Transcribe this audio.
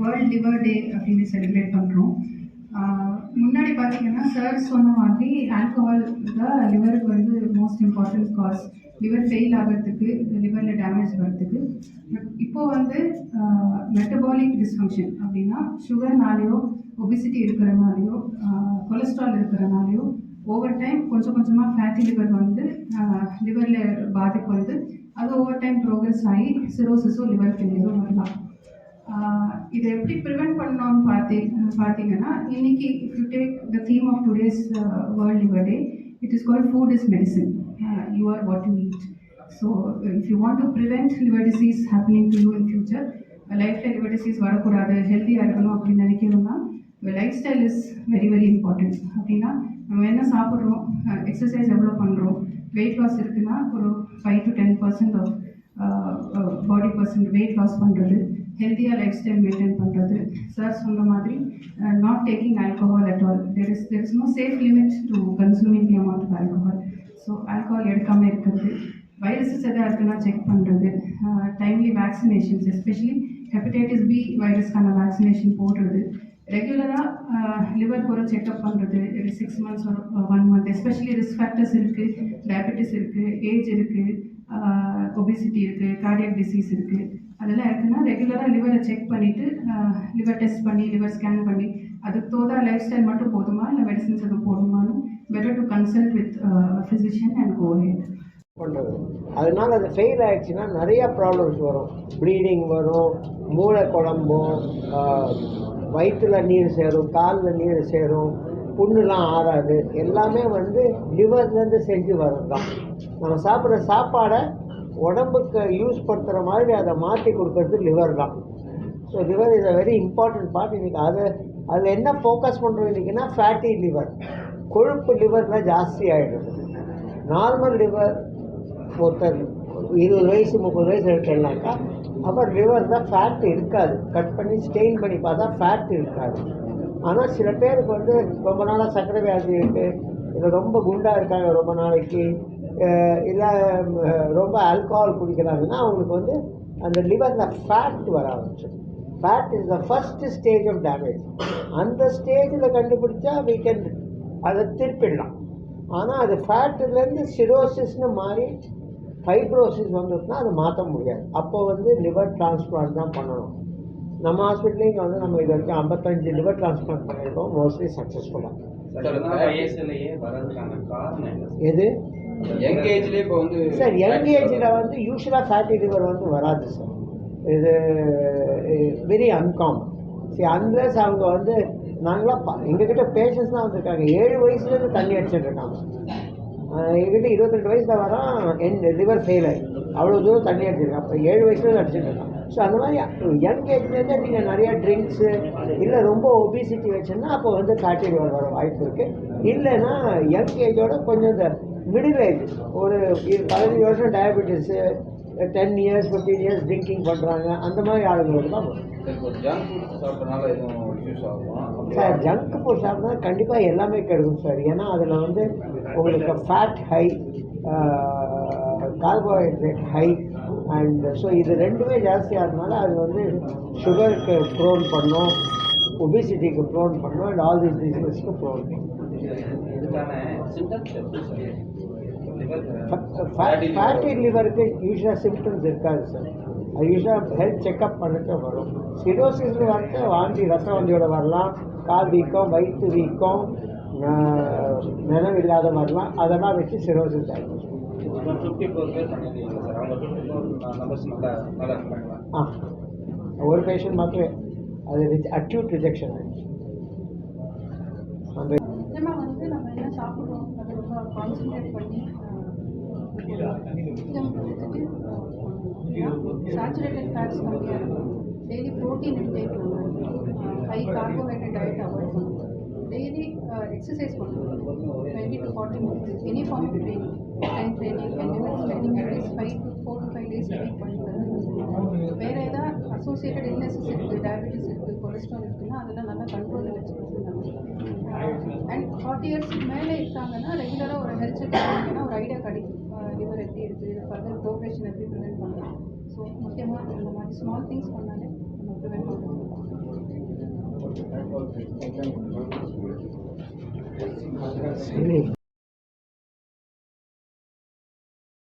World liver டே அப்படின்னு celebrate பண்ணுறோம் முன்னாடி பார்த்தீங்கன்னா சார் சொன்ன மாதிரி ஆல்கஹால் தான் லிவருக்கு வந்து most important cause liver fail ஆகிறதுக்கு லிவரில் டேமேஜ் வர்றதுக்கு. பட் இப்போ வந்து மெட்டபாலிக் டிஸ்ஃபங்க்ஷன் அப்படின்னா சுகர்னாலேயோ ஒபிசிட்டி இருக்கிறனாலையோ கொலஸ்ட்ரால் இருக்கிறனாலையோ ஓவர் டைம் கொஞ்சம் கொஞ்சமாக ஃபேட்டி லிவர் வந்து லிவரில் பாதிப்பு வந்து அது ஓவர் டைம் ப்ரோக்ரஸ் ஆகி சிரோசிஸோ லிவர் ஃபெயிலியரோ வரலாம். இதை எப்படி ப்ரிவெண்ட் பண்ணோம்னு பார்த்தி பார்த்தீங்கன்னா இன்னைக்கு if you take the theme of today's world liver day it is called food is medicine you are what you eat so if you want to prevent liver disease happening to you in future லைஃப்பில் liver disease வரக்கூடாது ஹெல்த்தியாக இருக்கணும் அப்படின்னு நினைக்கணும்னா life style is very very important அப்படின்னா நம்ம என்ன சாப்பிட்றோம்? Exercise எவ்வளோ பண்ணுறோம் வெயிட் லாஸ் இருக்குன்னா ஒரு five to ten percent of body percent weight loss பண்ணுறது ஹெல்த்தியாக லைஃப் ஸ்டைல் மெயின்டைன் பண்ணுறது சார் சொன்ன மாதிரி not taking alcohol at all there is there is no safe limit to consuming the amount of alcohol so alcohol எடுக்காமல் இருக்கிறது. Viruses எதாவது இருக்குன்னா check பண்ணுறது timely vaccinations especially hepatitis B வைரஸ்க்கான vaccination போடுறது. ரெகுலராக லிவர் கூட செக்அப் பண்ணுறது சிக்ஸ் மந்த்ஸ் ஒரு one month especially risk factors இருக்குது டயபெட்டிஸ் இருக்குது ஏஜ் இருக்குது ஒபிசிட்டி இருக்குது கார்டியக் டிசீஸ் இருக்குது அதெல்லாம் இருக்குன்னா ரெகுலராக லிவரை செக் பண்ணிவிட்டு லிவர் டெஸ்ட் பண்ணி லிவர் ஸ்கேன் பண்ணி அதுக்கு தோதா லைஃப் ஸ்டைல் மட்டும் போதுமா இல்லை மெடிசின்ஸ் எதுவும் போதுமானு better to consult with physician and go ahead பண்ணுறது அதனால அது ஃபெயில் ஆயிடுச்சுன்னா நிறைய ப்ராப்ளம்ஸ் வரும். ப்ளீடிங் வரும் மூளை குழம்பும் வயிற்றுல நீர் சேரும் காலில் நீர் சேரும் புண்ணுலாம் ஆறாது. எல்லாமே வந்து லிவர்லேருந்து செஞ்சு வர்றது தான் நம்ம சாப்பிட்ற சாப்பாடை உடம்புக்கு யூஸ் படுத்துகிற மாதிரி அதை மாற்றி கொடுக்கறது லிவர் தான். So liver is a very important part இன்றைக்கி அது அதில் என்ன ஃபோக்கஸ் பண்ணுறோம் இன்றைக்கினா ஃபேட்டி லிவர் கொழுப்பு லிவரில் ஜாஸ்தி ஆகிடுது நார்மல் லிவர் ஒருத்தர் இருபது வயசு முப்பது வயசு இருக்கேன்னாக்கா அப்புறம் லிவர் தான் ஃபேட் இருக்காது. கட் பண்ணி ஸ்டெயின் பண்ணி பார்த்தா ஃபேட் இருக்காது. ஆனால் சில பேருக்கு வந்து ரொம்ப நாளாக சக்கரை வியாதி இருக்குது இல்லை ரொம்ப குண்டாக இருக்காங்க ரொம்ப நாளைக்கு. இல்லை ரொம்ப ஆல்கஹால் குடிக்கிறாங்கன்னா அவங்களுக்கு வந்து அந்த லிவரில் ஃபேட் வர ஆரம்பிச்சிடும். Fat is the first stage of damage அந்த ஸ்டேஜில் கண்டுபிடிச்சா வீ கேன் அதை திருப்பிடலாம். ஆனால் அது ஃபேட்டுலேருந்து சிரோசிஸ்னு மாறி ஃபைப்ரோசிஸ் வந்துச்சுன்னா அதை மாற்ற முடியாது. அப்போ வந்து லிவர் டிரான்ஸ்பிளான்ட் தான் பண்ணணும். நம்ம ஹாஸ்பிட்டலையும் வந்து நம்ம இது வரைக்கும் ஐம்பத்தஞ்சு லிவர் டிரான்ஸ்பிளான்ட் பண்ணியிருக்கோம். மோஸ்ட்லி சக்ஸஸ்ஃபுல்லாக எது? சார் யங் ஏஜில் வந்து யூஸ்வலாக ஃபேட்டி லிவர் வந்து வராது சார் இது வெரி அன்காமன் சரி அன்லஸ் அவங்க வந்து நாங்களாம் எங்ககிட்ட பேஷண்ட்ஸ்லாம் வந்திருக்காங்க. ஏழு வயசுலேருந்து தண்ணி அடிச்சிட்டு இருக்காங்க. ஆஹ் எங்ககிட்ட இருபத்தெட்டு வயசில் வரான் என் லிவர் ஃபெயில் ஆகி அவ்வளோ தூரம் தண்ணி அடிச்சிருக்கேன். அப்போ ஏழு வயசுலேருந்து அடிச்சிட்டு இருக்கான். ஸோ அந்த மாதிரி யங் ஏஜ்லேருந்து நீங்கள் நிறையா ட்ரிங்க்ஸு இல்லை ரொம்ப ஒபிசிட்டி வச்சுன்னா அப்போ வந்து ஃபேட்டி லிவர் வர வாய்ப்பு இருக்குது இல்லைன்னா யங் ஏஜோட கொஞ்சம் இந்த மிடில் ஏஜ் ஒரு பதினஞ்சு வருஷம் diabetes ten years fifteen years drinking பண்ணுறாங்க அந்த மாதிரி ஆளுங்களுக்கு தான் ஜங்க் ஆகும் சார் ஜங்க் ஃபுட் சாப்பிட்டா கண்டிப்பாக எல்லாமே கெடுக்கும் சார். ஏன்னா அதில் வந்து உங்களுக்கு fat high carbohydrate high and so இது ரெண்டுமே ஜாஸ்தியாகிறதுனால அது வந்து சுகருக்கு ப்ரோன் பண்ணும் ஒபிசிட்டிக்கு ப்ரோன் பண்ணும் அண்ட் ஆல் திஸ் டிசீஸ்க்கு ப்ரோன் பண்ணும். ஃபேட்டி லிவருக்கு யூஸ்வலாக சிம்டம்ஸ் இருக்காது சார். யூஸ்வலாக ஹெல்த் செக்கப் பண்ணிட்டு வரும். சிரோசிஸ்னு வந்து வாந்தி ரத்த வாந்தியோட வரலாம். கால் வீக்கம் வயிற்று வீக்கம் ந- நினைவு இல்லாத வரலாம். அதெல்லாம் வச்சு சிரோசிஸ் இருக்காங்களா ஆ ஒரு பேஷண்ட் மட்டும் அது அக்யூட் ரிஜெக்ஷன் ஆயிடுச்சு. அந்த வந்து நம்ம என்ன சாப்பிட்றோம் அதை ரொம்ப கான்சன்ட்ரேட் பண்ணி சாச்சுரேட்டட் ஃபேட்ஸ் கம்மியாக இருக்கும். Daily protein intake high carbohydrate diet avoid பண்ணணும் டெய்லி எக்ஸசைஸ் பண்ணணும் twenty to forty minutes any form training time training ten training at least five to four to five days week பண்ணிட்டு வேறு ஏதாவது associated illnesses இருக்குது diabetes இருக்குது cholesterol இருக்குன்னா அதெல்லாம் நல்லா கண்ட்ரோலில் வச்சுக்கணும் ஃபார்ட்டி இயர்ஸ்க்கு மேலே இருக்காங்கன்னா ரெகுலராக ஒரு ஹெல்த் செக்அப் பண்ணிங்கன்னா ஒரு ஐடியா கிடைக்கும் லிவர் எப்படி இருக்குது ஃபர்தர் ப்ரோக்ரேஷன் எப்படி ப்ரிவென்ட் பண்ணலாம். ஸோ முக்கியமாக இந்த மாதிரி ஸ்மால் திங்ஸ் பண்ணாலே சரி